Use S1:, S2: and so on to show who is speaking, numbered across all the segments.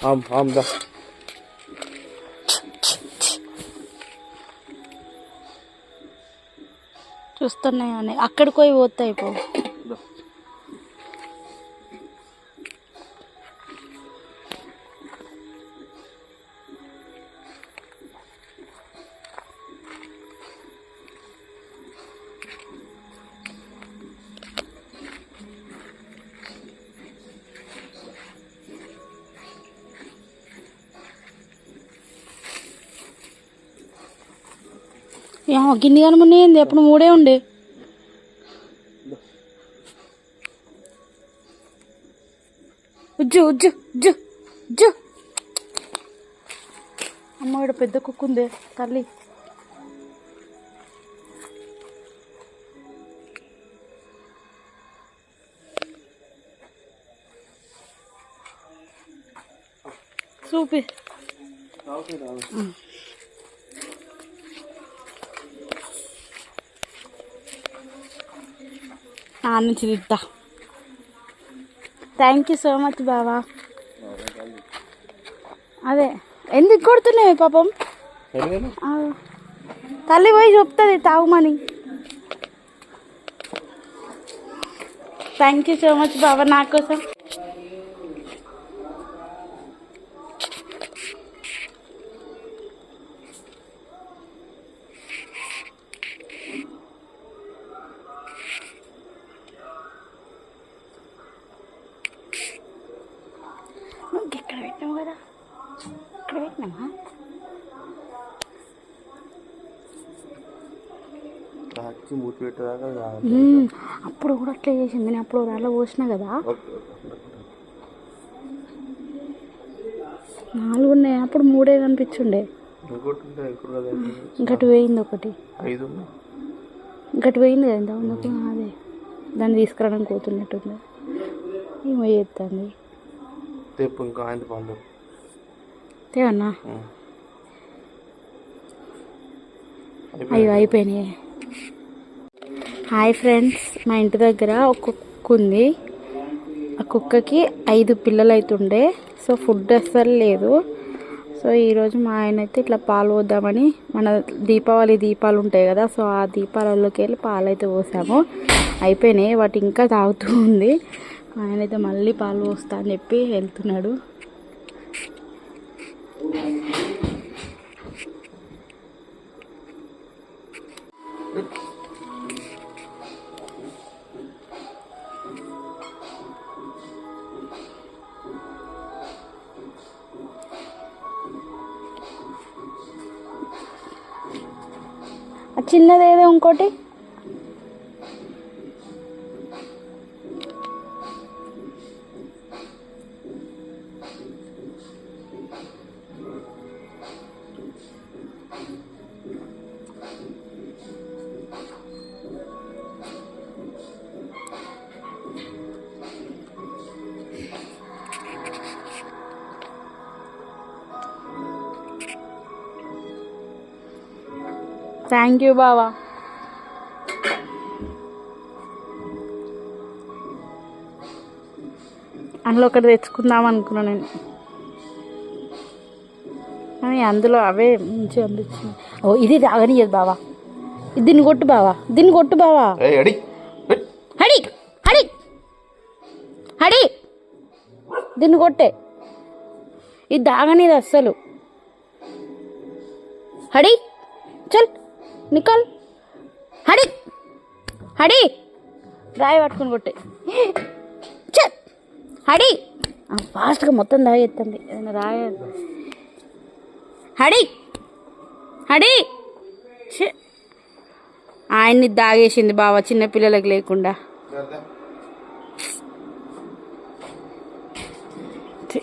S1: ఆమ్ ఆమ్ దా
S2: చూస్తున్నాయని అక్కడికి పోయి పోతాయి పో. గిన్నె కనుమన్నాయింది అప్పుడు మూడే ఉండే. ఉజ్జు ఉజ్జు ఉజ్జు ఉజ్జు. అమ్మ ఇక్కడ పెద్ద కుక్క ఉంది తల్లి. చూపి. ఆ నుంచి తిట్టా. థ్యాంక్ యూ సో మచ్ బావా. అదే ఎందుకు కొడుతున్నాయి పాపం? తల్లి పోయి చెప్తుంది తాగుమని థ్యాంక్ యూ సో మచ్ బాబా నా కోసం నువ్వు ఇక్కడ పెట్టినావు కదా ఇక్కడ పెట్టినామా. అప్పుడు కూడా అట్లా చేసింది. నేను అప్పుడు దాంట్లో పోసిన కదా. నాలుగు ఉన్నాయి. అప్పుడు మూడే కనిపించుండే.
S1: ఇంకోటి
S2: పోయింది ఒకటి. ఇంకటి పోయింది కదా ఇంత ముందుకు అదే. దాన్ని తీసుకురావడానికి పోతున్నట్టుంది ఏమో చేస్తుంది
S1: తెప్పు ఇంకా ఆయన పండు
S2: తేవన్నా అయ్యో అయిపోయినాయి. హాయ్ ఫ్రెండ్స్ మా ఇంటి దగ్గర ఒక కుక్క ఉంది. ఆ కుక్కకి ఐదు పిల్లలు అవుతుండే సో ఫుడ్ అస్సలు లేదు. సో ఈరోజు మా ఆయన అయితే ఇట్లా పాలు పోద్దామని మన దీపావళి దీపాలు ఉంటాయి కదా సో ఆ దీపాలలోకి వెళ్ళి పాలు అయితే పోసాము. అయిపోయినాయి వాటి ఇంకా తాగుతూ ఉంది. ఆయన అయితే మళ్ళీ పాలు పోస్తా అని చెప్పి వెళ్తున్నాడు. చిన్నది ఏదో ఇంకోటి థ్యాంక్ యూ బావా అందులో ఒకటి తెచ్చుకుందాం అనుకున్నా నేను. కానీ అందులో అవే మంచిగా అనిపించింది. ఓ ఇది తాగనియదు బావా. ఇది దీన్ని కొట్టు బావా. దీన్ని కొట్టు బావా. హడి. హడి. హడి దీన్ని కొట్టే. ఇది దాగనిది అస్సలు. హడి చల్. నికల్. హడి. హడి. రాయి పట్టుకుని కొట్టే. హడి. ఫాస్ట్గా మొత్తం తాగెత్తండి ఏదైనా రాయ. హడి. హడి. ఆయన్ని దాగేసింది బావ చిన్నపిల్లలకు లేకుండా.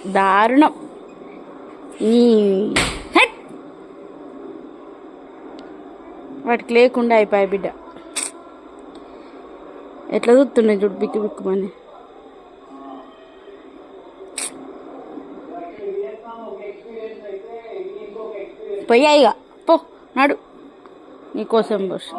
S2: దారుణం. వాటికి లేకుండా అయిపోయాయి బిడ్డ. ఎట్లా చూస్తున్నాయి చూడు బిక్కు బిక్కుమని పోయాయిగా పో నాడు. నీకోసం పోసి